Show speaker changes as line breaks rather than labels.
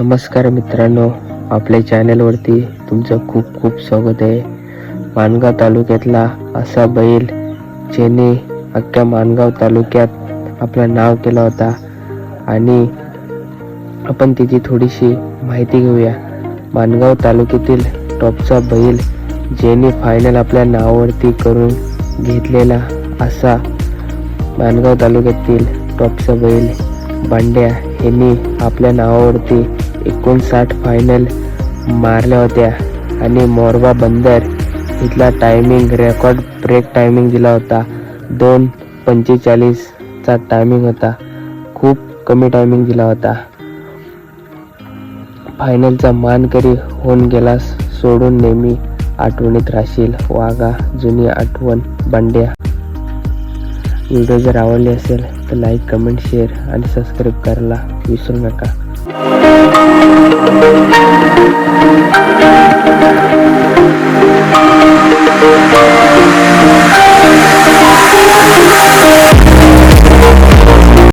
नमस्कार मित्रांनो आपल्या चॅनलवरती तुमचं खूप खूप स्वागत आहे. माणगाव तालुक्यातला असा बैल ज्याने अख्ख्या माणगाव तालुक्यात आपलं नाव केलं होता. आणि आपण त्याची थोडीशी माहिती घेऊया. माणगाव तालुक्यातील टॉपचा बैल ज्याने फायनल आपल्या नावावरती करून घेतलेला असा माणगाव तालुक्यातील टॉपचा बैल बांड्या यांनी आपल्या नावावरती एकोणसाठ फायनल मारल्या होत्या. आणि मोरबा बंदर इथला टायमिंग रेकॉर्ड ब्रेक टायमिंग दिला होता. दोन पंचेचाळीसचा टायमिंग होता. खूप कमी टायमिंग दिला होता. फायनलचा मानकरी होऊन गेलास सोडून नेहमी आठवणीत राहशील. वागा जुनी आठवण बांड्या व्हिडिओ जर आवडले असेल तर लाईक कमेंट शेअर आणि सबस्क्राईब करायला विसरू नका. Thank you.